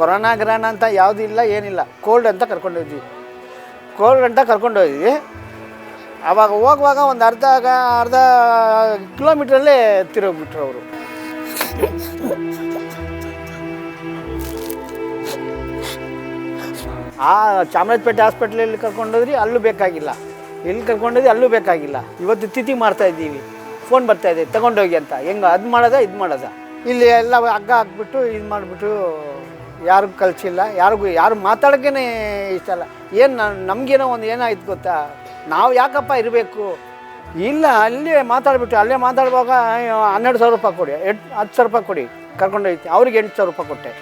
Corona ಗ್ರಹಣ ಅಂತ ಯಾವುದೂ ಇಲ್ಲ, ಏನಿಲ್ಲ. ಕೋಲ್ಡ್ ಅಂತ ಕರ್ಕೊಂಡೋದ್ವಿ ಕೋಲ್ಡ್ ಅಂತ ಕರ್ಕೊಂಡು ಹೋದ್ವಿ. ಆವಾಗ ಹೋಗುವಾಗ ಒಂದು ಅರ್ಧ ಅರ್ಧ ಕಿಲೋಮೀಟ್ರಲ್ಲೇ ತಿರೋಗ್ಬಿಟ್ರು ಅವರು. ಆ ಚಾಮರಾಜಪೇಟೆ ಹಾಸ್ಪಿಟ್ಲಲ್ಲಿ ಕರ್ಕೊಂಡೋದ್ರಿ ಅಲ್ಲೂ ಬೇಕಾಗಿಲ್ಲ. ಎಲ್ಲಿ ಕರ್ಕೊಂಡೋದ್ರಿ ಅಲ್ಲೂ ಬೇಕಾಗಿಲ್ಲ. ಇವತ್ತು ತಿಥಿ ಮಾಡ್ತಾ ಇದ್ದೀವಿ. ಫೋನ್ ಬರ್ತಾ ಇದೆ ತಗೊಂಡೋಗಿ ಅಂತ. ಹೆಂಗೆ ಅದು ಮಾಡೋದ, ಇದು ಮಾಡೋದ. ಇಲ್ಲಿ ಎಲ್ಲ ಹಗ್ಗ ಹಾಕ್ಬಿಟ್ಟು, ಇದು ಮಾಡಿಬಿಟ್ಟು ಯಾರಿಗೂ ಕಲಿಸಿಲ್ಲ, ಯಾರಿಗೂ ಯಾರು ಮಾತಾಡೋಕ್ಕೇ ಇಷ್ಟ ಅಲ್ಲ ಏನು ನಮಗೇನೋ ಒಂದು ಏನಾಯ್ತು ಗೊತ್ತಾ? ನಾವು ಯಾಕಪ್ಪ ಇರಬೇಕು? ಇಲ್ಲ, ಅಲ್ಲೇ ಮಾತಾಡ್ಬಿಟ್ಟು ಅಲ್ಲೇ ಮಾತಾಡುವಾಗ ಹನ್ನೆರಡು ಸಾವಿರ ರೂಪಾಯಿ ಕೊಡಿ, ಎಟ್ ಹತ್ತು ಸಾವಿರ ರೂಪಾಯಿ ಕೊಡಿ ಕರ್ಕೊಂಡೋಗ್ತೀನಿ ಅವ್ರಿಗೆ ಎಂಟು ಸಾವಿರ ರೂಪಾಯಿ ಕೊಟ್ಟೆ.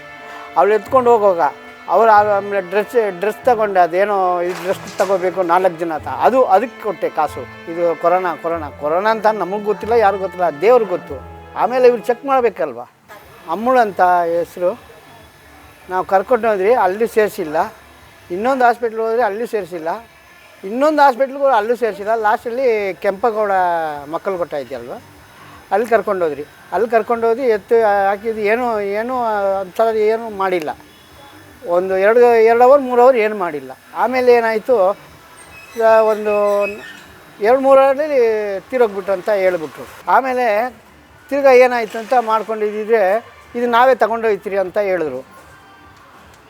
ಅವಳು ಎತ್ಕೊಂಡು ಹೋಗುವಾಗ, ಅವ್ರು ಆಮೇಲೆ ಡ್ರೆಸ್ ಡ್ರೆಸ್ ತಗೊಂಡೆ, ಅದೇನೋ ಇದು ಡ್ರೆಸ್ ತಗೋಬೇಕು, ನಾಲ್ಕು ಜನ ಅಂತ. ಅದು ಅದಕ್ಕೆ ಕೊಟ್ಟೆ ಕಾಸು. ಇದು ಕೊರೋನಾ ಕೊರೋನಾ. ಕೊರೋನಾ ಅಂತ ನಮಗೆ ಗೊತ್ತಿಲ್ಲ, ಯಾರಿಗೂ ಗೊತ್ತಿಲ್ಲ, ದೇವ್ರಿಗೆ ಗೊತ್ತು. ಆಮೇಲೆ ಇವ್ರು ಚೆಕ್ ಮಾಡಬೇಕಲ್ವ? ಅಮ್ಮಳು ಅಂತ ಹೆಸರು. ನಾವು ಕರ್ಕೊಂಡು ಹೋದ್ರಿ, ಅಲ್ಲಿ ಸೇರಿಸಿಲ್ಲ. ಇನ್ನೊಂದು ಹಾಸ್ಪಿಟ್ಲ್ ಹೋದ್ರೆ ಅಲ್ಲಿ ಸೇರಿಸಿಲ್ಲ. ಇನ್ನೊಂದು ಹಾಸ್ಪಿಟ್ಲ್ಗೂ ಅಲ್ಲೂ ಸೇರಿಸಿಲ್ಲ. ಲಾಸ್ಟಲ್ಲಿ ಕೆಂಪಗೌಡ ಮಕ್ಕಳು ಕೊಟ್ಟ ಇದೆಯಲ್ವ ಅಲ್ಲಿ ಕರ್ಕೊಂಡೋದ್ರಿ ಅಲ್ಲಿ ಕರ್ಕೊಂಡೋಗಿ ಎತ್ತು ಹಾಕಿದ್ದು ಏನೂ ಏನೂ ಒಂಥರ ಏನೂ ಮಾಡಿಲ್ಲ. ಒಂದು ಎರಡು ಎರಡು ಅವರ್ ಮೂರು ಅವರ್ ಏನು ಮಾಡಿಲ್ಲ. ಆಮೇಲೆ ಏನಾಯಿತು? ಒಂದು ಎರಡು, ಮೂರು ಅವರಲ್ಲಿ ತಿರೋಗ್ಬಿಟ್ರು ಅಂತ ಹೇಳ್ಬಿಟ್ರು. ಆಮೇಲೆ ತಿರ್ಗಾ ಏನಾಯಿತು ಅಂತ ಮಾಡ್ಕೊಂಡಿದ್ದಿದ್ರೆ, ಇದು ನಾವೇ ತಗೊಂಡೋಗ್ತೀರಿ ಅಂತ ಹೇಳಿದ್ರು.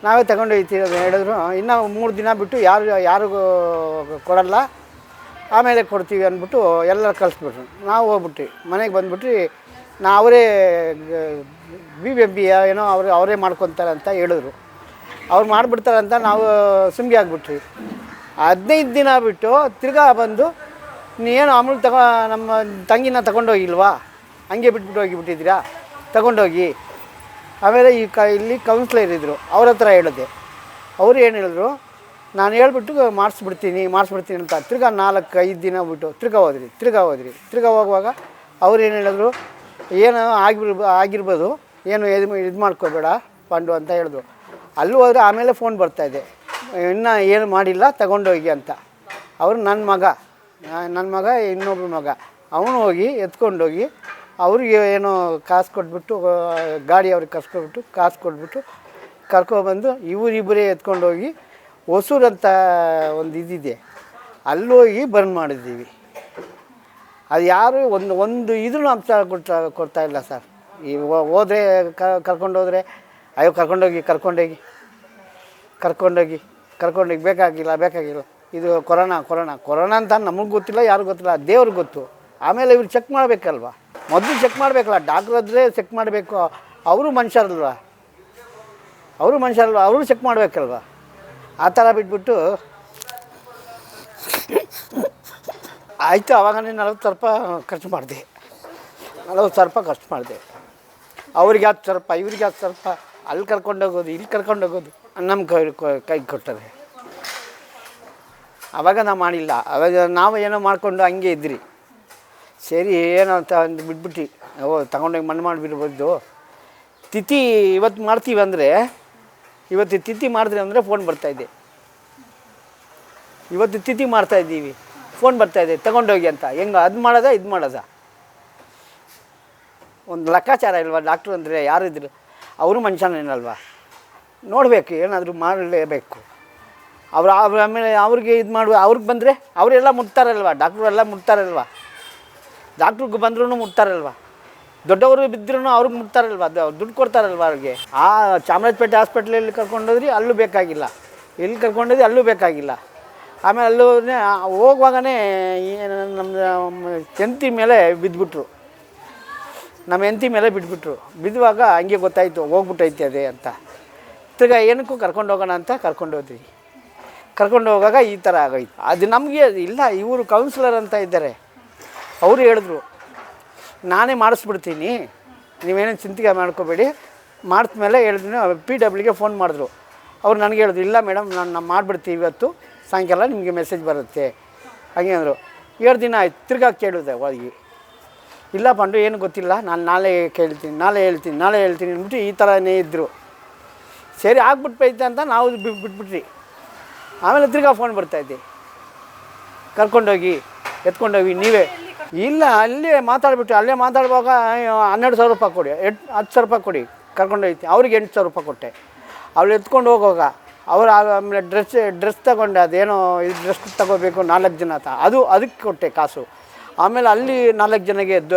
ನಾವೇ ತಗೊಂಡೋಗ್ತೀವಿ ಹೇಳಿದ್ರು. ಇನ್ನೂ ಮೂರು ದಿನ ಬಿಟ್ಟು ಯಾರು, ಯಾರಿಗೂ ಕೊಡಲ್ಲ. ಆಮೇಲೆ ಕೊಡ್ತೀವಿ ಅಂದ್ಬಿಟ್ಟು ಎಲ್ಲ ಕಳಿಸ್ಬಿಟ್ರು. ನಾವು ಹೋಗ್ಬಿಟ್ವಿ. ಮನೆಗೆ ಬಂದ್ಬಿಟ್ಟು ನಾ ಅವರೇ ಬಿ ಬಿ ಎಂ ಬಿ ಏನೋ ಅವರು, ಅವರೇ ಮಾಡ್ಕೊತಾರೆ ಅಂತ ಹೇಳಿದ್ರು. ಅವ್ರು ಮಾಡಿಬಿಡ್ತಾರೆ ಅಂತ ನಾವು ಸುಮ್ಗೆ ಆಗ್ಬಿಟ್ರಿ ಹದಿನೈದು ದಿನ ಬಿಟ್ಟು ತಿರ್ಗಾ ಬಂದು ನೀನು ಅಮೂಲ್ ತಗೋ, ನಮ್ಮ ತಂಗಿನ ತಗೊಂಡೋಗಿಲ್ವಾ? ಹಂಗೆ ಬಿಟ್ಬಿಟ್ಟು ಹೋಗಿಬಿಟ್ಟಿದ್ದೀರಾ? ತಗೊಂಡೋಗಿ. ಆಮೇಲೆ ಈ ಕ ಇಲ್ಲಿ ಕೌನ್ಸ್ಲರ್ ಇದ್ದರು ಅವ್ರ ಹತ್ರ ಹೇಳಿದೆ. ಅವರು ಏನು ಹೇಳಿದ್ರು, ನಾನು ಹೇಳ್ಬಿಟ್ಟು ಮಾಡಿಸ್ಬಿಡ್ತೀನಿ ಮಾಡಿಸ್ಬಿಡ್ತೀನಿ ಅಂತ. ತಿರ್ಗಾ ನಾಲ್ಕು ಐದು ದಿನ ಬಿಟ್ಟು, ತಿರ್ಗಾ ಹೋದ್ರಿ ತಿರ್ಗಾ ಹೋದ್ರಿ. ತಿರ್ಗಾ ಹೋಗುವಾಗ ಅವ್ರು ಏನು ಹೇಳಿದ್ರು, ಏನು ಆಗಿರ್ಬ ಆಗಿರ್ಬೋದು, ಏನು ಇದು ಇದು ಮಾಡ್ಕೋಬೇಡ ಪಾಂಡು ಅಂತ ಹೇಳಿದ್ರು. ಅಲ್ಲೂ ಹೋದ್ರೆ ಆಮೇಲೆ ಫೋನ್ ಬರ್ತಾಯಿದೆ ಇನ್ನೂ ಏನು ಮಾಡಿಲ್ಲ ತಗೊಂಡೋಗಿ ಅಂತ. ಅವರು ನನ್ನ ಮಗ ನನ್ನ ಮಗ ಇನ್ನೊಬ್ಬ ಮಗ. ಅವನು ಹೋಗಿ ಎತ್ಕೊಂಡೋಗಿ ಅವ್ರಿಗೆ ಏನು ಕಾಸು ಕೊಟ್ಬಿಟ್ಟು ಗಾಡಿ ಅವ್ರಿಗೆ ಕರ್ಸ್ಕೊಬಿಟ್ಟು ಕಾಸು ಕೊಟ್ಬಿಟ್ಟು ಕರ್ಕೊಬಂದು ಇವರಿಬ್ಬರೇ ಎತ್ಕೊಂಡೋಗಿ ಹೊಸೂರು ಅಂತ ಒಂದು ಇದಿದೆ. ಅಲ್ಲೋಗಿ ಬರ್ನ್ ಮಾಡಿದ್ದೀವಿ. ಅದು ಯಾರು ಒಂದು ಒಂದು ಇದನ್ನು ಅಂಶ ಕೊಡ್ತಾ ಇಲ್ಲ ಸರ್. ಈ ಹೋದರೆ ಹೋದ್ರೆ ಕರ್ಕೊಂಡು ಹೋದರೆ ಅಯ್ಯೋ ಕರ್ಕೊಂಡೋಗಿ ಕರ್ಕೊಂಡೋಗಿ ಕರ್ಕೊಂಡೋಗಿ ಕರ್ಕೊಂಡೋಗಿ ಬೇಕಾಗಿಲ್ಲ ಬೇಕಾಗಿಲ್ಲ. ಇದು ಕೊರೋನಾ ಕೊರೋನಾ. ಕೊರೋನಾ ಅಂತ ನಮಗೆ ಗೊತ್ತಿಲ್ಲ, ಯಾರಿಗೂ ಗೊತ್ತಿಲ್ಲ, ದೇವ್ರಿಗೆ ಗೊತ್ತು. ಆಮೇಲೆ ಇವ್ರು ಚೆಕ್ ಮಾಡಬೇಕಲ್ವ? ಮೊದಲು ಚೆಕ್ ಮಾಡಬೇಕಲ್ಲ, ಡಾಕ್ಟ್ರ್ ಆದರೆ ಚೆಕ್ ಮಾಡಬೇಕು. ಅವರು ಮನುಷ್ಯರಲ್ವ? ಅವರು ಮನುಷ್ಯರಲ್ವ? ಅವರು ಚೆಕ್ ಮಾಡಬೇಕಲ್ವ? ಆ ಥರ ಬಿಟ್ಬಿಟ್ಟು ಆಯಿತು ಆವಾಗನೇ ನಲ್ವತ್ತು ರೂಪಾಯಿ ಖರ್ಚು ಮಾಡಿದೆ. ನಲ್ವತ್ತು ರೂಪಾಯಿ ಖರ್ಚು ಮಾಡಿದೆ. ಅವ್ರಿಗೆ ಹತ್ತು ಸ್ವಲ್ಪ ಇವ್ರಿಗೆ ಹತ್ತು ಸ್ವಲ್ಪ ಅಲ್ಲಿ ಕರ್ಕೊಂಡೋಗೋದು ಇಲ್ಲಿ ಕರ್ಕೊಂಡೋಗೋದು ನಮ್ಮ ಕೈ ಕೈಗೆ ಕೊಟ್ಟರೆ. ಅವಾಗ ನಾವು ಮಾಡಿಲ್ಲ. ಅವಾಗ ನಾವು ಏನೋ ಮಾಡಿಕೊಂಡು ಹಂಗೆ ಇದ್ರಿ. ಸರಿ, ಏನೋ ಅಂತ ಅಂದು ಬಿಟ್ಬಿಟ್ಟು. ಓ, ತಗೊಂಡೋಗಿ ಮಣ್ಣು ಮಾಡಿಬಿಡ್ಬೋದು ತಿಥಿ ಇವತ್ತು ಮಾಡ್ತೀವಿ ಅಂದರೆ, ಇವತ್ತು ತಿಥಿ ಮಾಡಿದ್ರಿ ಅಂದರೆ ಫೋನ್ ಬರ್ತಾಯಿದೆ ಇವತ್ತು ತಿಥಿ ಮಾಡ್ತಾ ಇದ್ದೀವಿ. ಫೋನ್ ಬರ್ತಾಯಿದೆ ತಗೊಂಡೋಗಿ ಅಂತ. ಹೆಂಗೆ, ಅದು ಮಾಡೋದಾ, ಇದು ಮಾಡೋದ? ಒಂದು ಲೆಕ್ಕಾಚಾರ ಇಲ್ವಾ? ಡಾಕ್ಟ್ರು ಅಂದರೆ ಯಾರಿದ್ರು ಅವರು ಮನುಷ್ಯನೇನಲ್ವಾ? ನೋಡಬೇಕು, ಏನಾದರೂ ಮಾಡಲೇಬೇಕು. ಅವ್ರು ಆಮೇಲೆ ಅವ್ರಿಗೆ ಇದು ಮಾಡುವ, ಅವ್ರಿಗೆ ಬಂದರೆ ಅವರೆಲ್ಲ ಮುಟ್ತಾರಲ್ವ? ಡಾಕ್ಟ್ರು ಎಲ್ಲ ಮುಟ್ತಾರಲ್ವ? ಡಾಕ್ಟ್ರಿಗೆ ಬಂದ್ರೂ ಮುಟ್ತಾರಲ್ವ? ದೊಡ್ಡವರು ಬಿದ್ದರೂ ಅವ್ರಿಗೆ ಮುಟ್ತಾರಲ್ವ? ದುಡ್ಡು ಕೊಡ್ತಾರಲ್ವ ಅವ್ರಿಗೆ? ಆ ಚಾಮರಾಜಪೇಟೆ ಹಾಸ್ಪಿಟ್ಲಲ್ಲಿ ಕರ್ಕೊಂಡೋದ್ರಿ ಅಲ್ಲೂ ಬೇಕಾಗಿಲ್ಲ. ಇಲ್ಲಿ ಕರ್ಕೊಂಡೋದ್ರಿ ಅಲ್ಲೂ ಬೇಕಾಗಿಲ್ಲ. ಆಮೇಲೆ ಅಲ್ಲೂ ಹೋಗುವಾಗನೇ ನಮ್ಮ ಹೆಂಡತಿ ಮೇಲೆ ಬಿದ್ದುಬಿಟ್ರು ನಮ್ಮ ಹೆಂಡತಿ ಮೇಲೆ ಬಿದ್ದುಬಿಟ್ರು ಬಿದ್ದುವಾಗ ಹಂಗೆ ಗೊತ್ತಾಯಿತು, ಹೋಗ್ಬಿಟ್ಟೈತೆ ಅದೇ ಅಂತ. ತಿರ್ಗಾ ಏನಕ್ಕೂ ಕರ್ಕೊಂಡು ಹೋಗೋಣ ಅಂತ ಕರ್ಕೊಂಡು ಹೋದ್ವಿ. ಕರ್ಕೊಂಡು ಹೋಗಾಗ ಈ ಥರ ಆಗೋಯ್ತು. ಅದು ನಮಗೆ ಇಲ್ಲ, ಇವರು ಕೌನ್ಸಿಲರ್ ಅಂತ ಇದ್ದಾರೆ. ಅವರು ಹೇಳಿದ್ರು, ನಾನೇ ಮಾಡಿಸ್ಬಿಡ್ತೀನಿ ನೀವೇನೇನು ಚಿಂತೆ ಮಾಡ್ಕೋಬೇಡಿ. ಮಾಡಿದ್ಮೇಲೆ ಹೇಳಿದ್ರು ಪಿ ಡಬ್ಲ್ಯೂಗೆ ಫೋನ್ ಮಾಡಿದ್ರು. ಅವ್ರು ನನಗೆ ಹೇಳಿದ್ರು, ಇಲ್ಲ ಮೇಡಮ್ ನಾನು ನಾವು ಮಾಡಿಬಿಡ್ತೀವಿ ಇವತ್ತು, ಸಾಯಂಕಾಲ ನಿಮಗೆ ಮೆಸೇಜ್ ಬರುತ್ತೆ. ಹಾಗೆ ಅಂದರು. ಎರಡು ದಿನ ಆಯ್ತು, ತಿರ್ಗಾ ಕೇಳಿದೆ ಹೋಗಿ. ಇಲ್ಲ ಪಂಡು, ಏನು ಗೊತ್ತಿಲ್ಲ, ನಾನು ನಾಳೆ ಕೇಳ್ತೀನಿ, ನಾಳೆ ಹೇಳ್ತೀನಿ ನಾಳೆ ಹೇಳ್ತೀನಿ ಅಂದ್ಬಿಟ್ಟು ಈ ಥರನೇ ಇದ್ದರು ಸರಿ ಆಗ್ಬಿಟ್ಬೈತೆ ಅಂತ ನಾವು ಬಿಟ್ಬಿಟ್ರಿ ಆಮೇಲೆ ತಿರ್ಗಾ ಫೋನ್ ಬರ್ತಾಯಿದ್ದೆ ಕರ್ಕೊಂಡೋಗಿ, ಎತ್ಕೊಂಡೋಗಿ, ನೀವೇ ಇಲ್ಲ, ಅಲ್ಲೇ ಮಾತಾಡ್ಬಿಟ್ಟು, ಅಲ್ಲೇ ಮಾತಾಡುವಾಗ ಹನ್ನೆರಡು ಸಾವಿರ ರೂಪಾಯಿ ಕೊಡಿ, ಎಟ್, ಹತ್ತು ಸಾವಿರ ರೂಪಾಯಿ ಕೊಡಿ ಕರ್ಕೊಂಡೋಗ್ತಿ ಅವ್ರಿಗೆ ಎಂಟು ಸಾವಿರ ರೂಪಾಯಿ ಕೊಟ್ಟೆ. ಅವಳು ಎತ್ಕೊಂಡು ಹೋಗುವಾಗ, ಅವ್ರು ಆಮೇಲೆ ಡ್ರೆಸ್ ಡ್ರೆಸ್ ತಗೊಂಡೆ, ಅದೇನೋ ಇದು ಡ್ರೆಸ್ ತಗೋಬೇಕು, ನಾಲ್ಕು ಜನ ಅಂತ. ಅದು, ಅದಕ್ಕೆ ಕೊಟ್ಟೆ ಕಾಸು. ಆಮೇಲೆ ಅಲ್ಲಿ ನಾಲ್ಕು ಜನಕ್ಕೆ ದ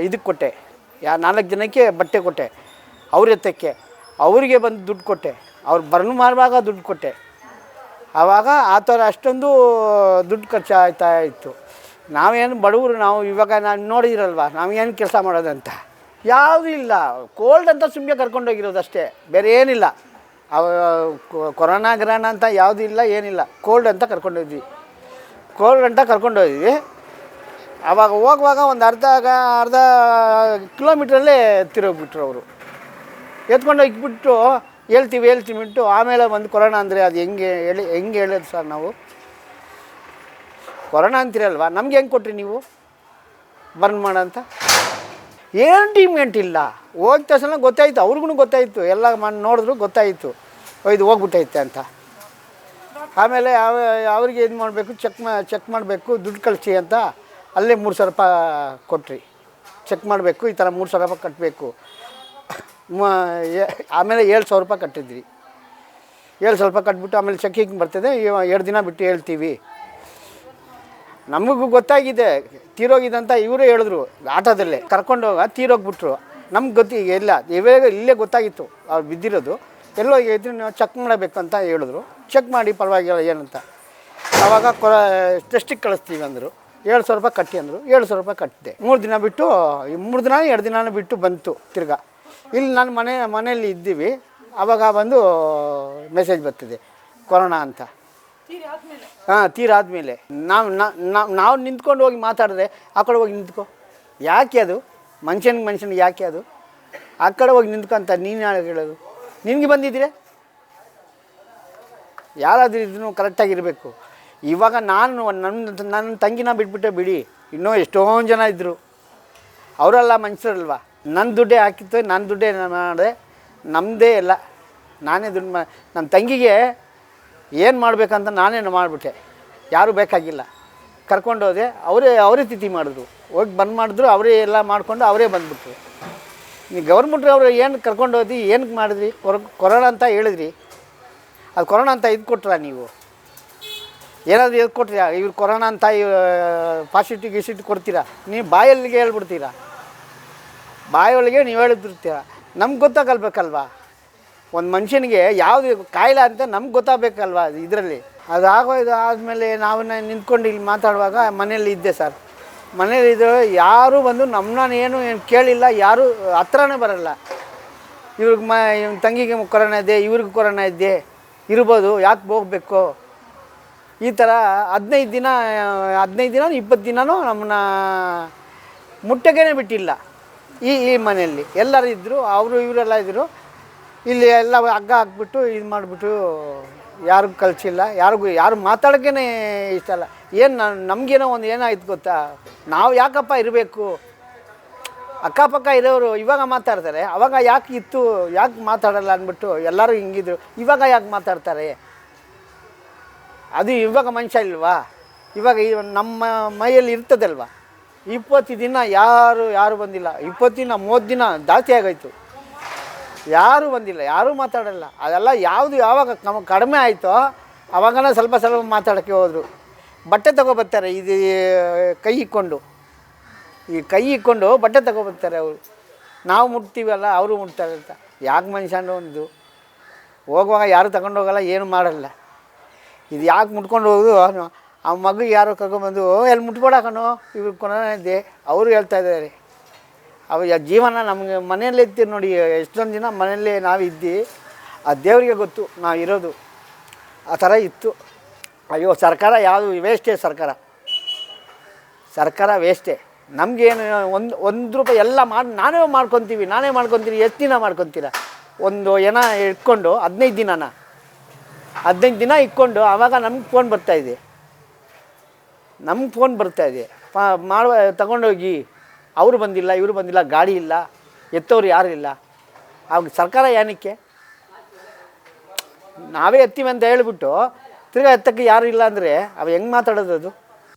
ಇದಕ್ಕೆ ಕೊಟ್ಟೆ. ಯಾ, ನಾಲ್ಕು ಜನಕ್ಕೆ ಬಟ್ಟೆ ಕೊಟ್ಟೆ. ಅವ್ರ ಎತ್ತಕ್ಕೆ. ಅವರಿಗೆ ಬಂದು ದುಡ್ಡು ಕೊಟ್ಟೆ. ಅವ್ರು ಬರ್ನು ಮಾರುವಾಗ ದುಡ್ಡು ಕೊಟ್ಟೆ. ಆವಾಗ ಆ ಥರ ಅಷ್ಟೊಂದು ದುಡ್ಡು ಖರ್ಚು ಆಯ್ತಾ ಇತ್ತು. ನಾವೇನು ಬಡವರು, ನಾವು ಇವಾಗ ನಾನು ನೋಡಿದಿರಲ್ವ, ನಾವೇನು ಕೆಲಸ ಮಾಡೋದಂತ? ಯಾವುದೂ ಇಲ್ಲ. ಕೋಲ್ಡ್ ಅಂತ ಸುಮ್ಮನೆ ಕರ್ಕೊಂಡೋಗಿರೋದು ಅಷ್ಟೇ. ಬೇರೆ ಏನಿಲ್ಲ. ಅವ ಕೊರೋನಾ ಗ್ರಹಣ ಅಂತ ಯಾವುದೂ ಇಲ್ಲ, ಏನಿಲ್ಲ. ಕೋಲ್ಡ್ ಅಂತ ಕರ್ಕೊಂಡೋದ್ವಿ ಕೋಲ್ಡ್ ಅಂತ ಕರ್ಕೊಂಡೋದ್ವಿ ಆವಾಗ ಹೋಗುವಾಗ ಒಂದು ಅರ್ಧ ಅರ್ಧ ಕಿಲೋಮೀಟ್ರಲ್ಲೇ ತಿರೋಗ್ಬಿಟ್ರು ಅವರು. ಎತ್ಕೊಂಡು ಹೋಗ್ಬಿಟ್ಟು, ಹೇಳ್ತೀವಿ ಹೇಳ್ತೀವಿ ಬಿಟ್ಟು ಆಮೇಲೆ ಒಂದು ಕೊರೋನಾ ಅಂದರೆ ಅದು ಹೆಂಗೆ, ಹೇಳಿ, ಹೆಂಗೆ ಹೇಳೋದು ಸರ್ ನಾವು? ಕೊರೋನಾ ಅಂತೀರಲ್ವ? ನಮ್ಗೆ ಹೆಂಗೆ ಕೊಟ್ರಿ ನೀವು? ಬರ್ನ್ ಮಾಡಂತ ಏನು ಟ್ರೀಟ್ಮೆಂಟ್ ಇಲ್ಲ? ಹೋಗಿ ತಕ್ಷಣ ಗೊತ್ತಾಯಿತು ಅವ್ರಿಗೂ ಗೊತ್ತಾಯಿತು. ಎಲ್ಲ ಮಾಡಿ ನೋಡಿದ್ರು ಗೊತ್ತಾಯಿತು. ಇದು ಹೋಗ್ಬಿಟ್ಟೈತೆ ಅಂತ. ಆಮೇಲೆ ಅವ, ಅವ್ರಿಗೆ ಇದು ಮಾಡಬೇಕು ಚೆಕ್ ಮಾ ಚೆಕ್ ಮಾಡಬೇಕು, ದುಡ್ಡು ಕಳಿಸಿ ಅಂತ ಅಲ್ಲೇ ಮೂರು ಸಾವಿರ ರೂಪಾಯಿ ಕೊಟ್ರಿ. ಚೆಕ್ ಮಾಡಬೇಕು, ಈ ಥರ ಮೂರು ಸಾವಿರ ರೂಪಾಯಿ ಕಟ್ಟಬೇಕು ಆಮೇಲೆ ಏಳು ಸಾವಿರ ರೂಪಾಯಿ ಕಟ್ಟಿದ್ರಿ ಏಳು ಸಾವಿರ ರೂಪಾಯಿ ಕಟ್ಬಿಟ್ಟು ಆಮೇಲೆ ಚೆಕ್ಕಿಂಗ್ ಬರ್ತದೆ ಎರಡು ದಿನ ಬಿಟ್ಟು ಹೇಳ್ತೀವಿ. ನಮಗೂ ಗೊತ್ತಾಗಿದೆ, ತೀರೋಗಿದೆ ಅಂತ ಇವರೇ ಹೇಳಿದ್ರು ಆಟೋದಲ್ಲೇ. ಕರ್ಕೊಂಡೋಗ ತೀರೋಗ್ಬಿಟ್ರು. ನಮ್ಗೆ ಗೊತ್ತಿ, ಇಲ್ಲ, ಇವಾಗ ಇಲ್ಲೇ ಗೊತ್ತಾಗಿತ್ತು ಅವ್ರು ಬಿದ್ದಿರೋದು. ಎಲ್ಲೋ ಇದ್ರೆ ನಾವು ಚೆಕ್ ಮಾಡಬೇಕು ಅಂತ ಹೇಳಿದ್ರು. ಚೆಕ್ ಮಾಡಿ ಪರವಾಗಿಲ್ಲ, ಏನಂತ. ಆವಾಗ ಕೊ ಟೆಸ್ಟಿಗೆ ಕಳಿಸ್ತೀವಿ ಅಂದರು. ಏಳು ಸಾವಿರ ರೂಪಾಯಿ ಕಟ್ಟಿ ಅಂದರು. ಏಳು ಸಾವಿರ ರೂಪಾಯಿ ಕಟ್ಟಿದೆ ಮೂರು ದಿನ ಬಿಟ್ಟು ಮೂರು ದಿನ, ಎರಡು ದಿನ ಬಿಟ್ಟು ಬಂತು ತಿರ್ಗ. ಇಲ್ಲಿ ನಾನು ಮನೆ, ಮನೆಯಲ್ಲಿ ಇದ್ದೀವಿ. ಆವಾಗ ಬಂದು ಮೆಸೇಜ್ ಬರ್ತಿದೆ, ಕೊರೋನಾ ಅಂತ. ಹಾಂ ತೀರಾದ್ಮೇಲೆ ನಾವು ನಾವು ನಾವು ನಿಂತ್ಕೊಂಡು ಹೋಗಿ ಮಾತಾಡಿದ್ರೆ ಆ ಕಡೆ ಹೋಗಿ ನಿಂತ್ಕೊ. ಯಾಕೆ ಅದು? ಮನುಷ್ಯನಿಗೆ ಮನುಷ್ಯನಿಗೆ ಯಾಕೆ ಅದು? ಆ ಕಡೆ ಹೋಗಿ ನಿಂತ್ಕೊಂತ ನೀನು ಯಾರು ಹೇಳೋದು? ನಿನಗೆ ಬಂದಿದ್ರೆ ಯಾರಾದ್ರೂ ಇದನ್ನು ಕರೆಕ್ಟಾಗಿರಬೇಕು ಇವಾಗ ನಾನು ನನ್ನ ನನ್ನ ತಂಗಿನ ಬಿಟ್ಬಿಟ್ಟೆ ಬಿಡಿ. ಇನ್ನೂ ಎಷ್ಟೊಂದು ಜನ ಇದ್ದರು ಅವರೆಲ್ಲ ಮನುಷ್ಯರಲ್ವಾ? ನನ್ನ ದುಡ್ಡೇ ಹಾಕಿತ್ತು ನನ್ನ ದುಡ್ಡೇ ಮಾಡಿದೆ. ನಮ್ಮದೇ ಇಲ್ಲ. ನಾನೇ ದುಡ್ಡು ಮಾ ನನ್ನ ತಂಗಿಗೆ ಏನು ಮಾಡಬೇಕಂತ ನಾನೇನು ಮಾಡಿಬಿಟ್ಟೆ. ಯಾರೂ ಬೇಕಾಗಿಲ್ಲ. ಕರ್ಕೊಂಡೋದೆ ಅವರೇ ಅವರೇ ತಿಥಿ ಮಾಡಿದ್ರು. ಹೋಗಿ ಬಂದ್ ಮಾಡಿದ್ರು, ಅವರೇ ಎಲ್ಲ ಮಾಡಿಕೊಂಡು ಅವರೇ ಬಂದುಬಿಟ್ರು. ನೀವು ಗೌರ್ಮೆಂಟ್ ಅವರು ಏನು ಕರ್ಕೊಂಡೋದಿ ಏನಕ್ಕೆ ಮಾಡಿದ್ರಿ? ಕೊರ, ಕೊರೋನಾ ಅಂತ ಹೇಳಿದ್ರಿ. ಅದು ಕೊರೋನಾ ಅಂತ ಇದು ಕೊಟ್ರಾ ನೀವು? ಏನಾದರೂ ಇದು ಕೊಟ್ರಿ? ಇವ್ರು ಕೊರೋನಾ ಅಂತ ಪಾಸಿಟಿವ್ ಗಿಸಿಟ್ ಕೊಡ್ತೀರಾ? ನೀವು ಬಾಯಲ್ಲಿಗೆ ಹೇಳ್ಬಿಡ್ತೀರಾ? ಬಾಯೊಳಗೆ ನೀವು ಹೇಳಿಬಿಡ್ತೀರ ನಮ್ಗೆ ಗೊತ್ತಾಗಲ್ಬೇಕಲ್ವಾ? ಒಂದು ಮನುಷ್ಯನಿಗೆ ಯಾವುದು ಕಾಯಿಲೆ ಅಂತ ನಮ್ಗೆ ಗೊತ್ತಾಗಬೇಕಲ್ವಾ ಇದರಲ್ಲಿ? ಅದು ಆಗೋ ಇದು ಆದಮೇಲೆ ನಾವು ನಿಂತ್ಕೊಂಡು ಇಲ್ಲಿ ಮಾತಾಡುವಾಗ ಮನೇಲಿ ಇದ್ದೆ ಸರ್. ಮನೇಲಿ ಇದ್ದರೆ ಯಾರೂ ಬಂದು ನಮ್ಮನ್ನ ಏನು ಏನು ಕೇಳಿಲ್ಲ, ಯಾರೂ ಹತ್ರನೇ ಬರಲ್ಲ. ಇವ್ರಿಗೆ ಮ ಇವ್ನ ತಂಗಿಗೆ ಕೊರೋನಾ ಇದೆ, ಇವ್ರಿಗೆ ಕೊರೋನಾ ಇದೆ, ಇರ್ಬೋದು, ಯಾಕೆ ಹೋಗ್ಬೇಕು? ಈ ಥರ ಹದಿನೈದು ದಿನ ಹದಿನೈದು ದಿನ ಇಪ್ಪತ್ತು ದಿನವೂ ನಮ್ಮನ್ನ ಮುಟ್ಟಗೇನೆ ಬಿಟ್ಟಿಲ್ಲ. ಈ ಈ ಮನೆಯಲ್ಲಿ ಎಲ್ಲರೂ ಇದ್ದರು ಅವರು ಇವರೆಲ್ಲ ಇದ್ದರು ಇಲ್ಲಿ ಎಲ್ಲ ಹಗ್ಗ ಹಾಕ್ಬಿಟ್ಟು ಇದು ಮಾಡಿಬಿಟ್ಟು ಯಾರಿಗೂ ಕಲಿಸಿಲ್ಲ ಯಾರಿಗೂ, ಯಾರು ಮಾತಾಡೋಕ್ಕೇ ಇಷ್ಟ ಅಲ್ಲ ಏನು ನಮಗೇನೋ ಒಂದು ಏನಾಯ್ತು ಗೊತ್ತಾ? ನಾವು ಯಾಕಪ್ಪ ಇರಬೇಕು? ಅಕ್ಕಪಕ್ಕ ಇರೋರು ಇವಾಗ ಮಾತಾಡ್ತಾರೆ, ಅವಾಗ ಯಾಕೆ ಇತ್ತು, ಯಾಕೆ ಮಾತಾಡಲ್ಲ ಅಂದ್ಬಿಟ್ಟು ಎಲ್ಲರೂ ಹಿಂಗಿದ್ರು. ಇವಾಗ ಯಾಕೆ ಮಾತಾಡ್ತಾರೆ? ಅದು ಇವಾಗ ಮನುಷ್ಯ ಇಲ್ವಾ? ಇವಾಗ ನಮ್ಮ ಮೈಯಲ್ಲಿ ಇರ್ತದಲ್ವಾ? ಇಪ್ಪತ್ತು ದಿನ ಯಾರು ಯಾರು ಬಂದಿಲ್ಲ. ಇಪ್ಪತ್ತು ದಿನ, ಮೂವತ್ತು ದಿನ ಜಾಸ್ತಿ ಆಗೋಯ್ತು. ಯಾರೂ ಬಂದಿಲ್ಲ, ಯಾರೂ ಮಾತಾಡಲ್ಲ. ಅದೆಲ್ಲ ಯಾವುದು ಯಾವಾಗ ನಮಗೆ ಕಡಿಮೆ ಆಯಿತೋ ಅವಾಗನ ಸ್ವಲ್ಪ ಸ್ವಲ್ಪ ಮಾತಾಡೋಕ್ಕೆ ಹೋದರು. ಬಟ್ಟೆ ತಗೊಬರ್ತಾರೆ ಇದು ಕೈ ಇಕ್ಕೊಂಡು ಈ ಕೈ ಇಕ್ಕೊಂಡು ಬಟ್ಟೆ ತಗೊಬರ್ತಾರೆ ಅವರು. ನಾವು ಮುಟ್ತೀವಲ್ಲ, ಅವರು ಮುಟ್ತಾರೆ ಅಂತ. ಯಾಕೆ ಮನುಷ್ಯನ ಒಂದು? ಹೋಗುವಾಗ ಯಾರು ತಗೊಂಡೋಗಲ್ಲ ಏನು ಮಾಡಲ್ಲ. ಇದು ಯಾಕೆ ಮುಟ್ಕೊಂಡು ಹೋಗೋದು? ಆ ಮಗು ಯಾರೋ ಕರ್ಕೊಂಬಂದು ಎಲ್ಲಿ ಮುಟ್ಬೇಡ ಕಣೋ? ಇವ್ರು ಕೊನೆ ಅವರು ಹೇಳ್ತಾ ಇದ್ದಾರೆ. ಅವ ಜೀವನ ನಮಗೆ ಮನೆಯಲ್ಲೇ ಇರ್ತೀರಿ ನೋಡಿ, ಎಷ್ಟೊಂದು ದಿನ ಮನೆಯಲ್ಲೇ ನಾವು ಇದ್ದಿ, ಆ ದೇವರಿಗೆ ಗೊತ್ತು ನಾವು ಇರೋದು. ಆ ಥರ ಇತ್ತು. ಅಯ್ಯೋ, ಸರ್ಕಾರ ಯಾವುದು ವೇಸ್ಟೇ ಸರ್ಕಾರ. ಸರ್ಕಾರ ವೇಸ್ಟೇ. ನಮಗೇನು ಒಂದು ಒಂದು ರೂಪಾಯಿ ಎಲ್ಲ ಮಾಡಿ, ನಾನೇ ಮಾಡ್ಕೊತೀವಿ, ನಾನೇ ಮಾಡ್ಕೊತೀನಿ ಎಷ್ಟು ದಿನ ಮಾಡ್ಕೊತೀರ? ಒಂದು ಏನ ಇಟ್ಕೊಂಡು ಹದಿನೈದು ದಿನನ? ಹದಿನೈದು ದಿನ ಇಟ್ಕೊಂಡು ಆವಾಗ ನಮ್ಗೆ ಫೋನ್ ಬರ್ತಾಯಿದೆ ನಮ್ಗೆ ಫೋನ್ ಬರ್ತಾಯಿದೆ ಪಾ ಮಾಡುವ ತಗೊಂಡೋಗಿ. ಅವರು ಬಂದಿಲ್ಲ, ಇವರು ಬಂದಿಲ್ಲ, ಗಾಡಿ ಇಲ್ಲ, ಎತ್ತೋರು ಯಾರು ಇಲ್ಲ. ಅವಾಗ ಸರ್ಕಾರ ಏನಕ್ಕೆ ನಾವೇ ಎತ್ತೀವಿ ಅಂತ ಹೇಳ್ಬಿಟ್ಟು ತಿರ್ಗಾ ಎತ್ತಕ್ಕೆ ಯಾರು ಇಲ್ಲ ಅಂದರೆ ಅವ ಹೆಂಗೆ ಮಾತಾಡೋದು ಅದು?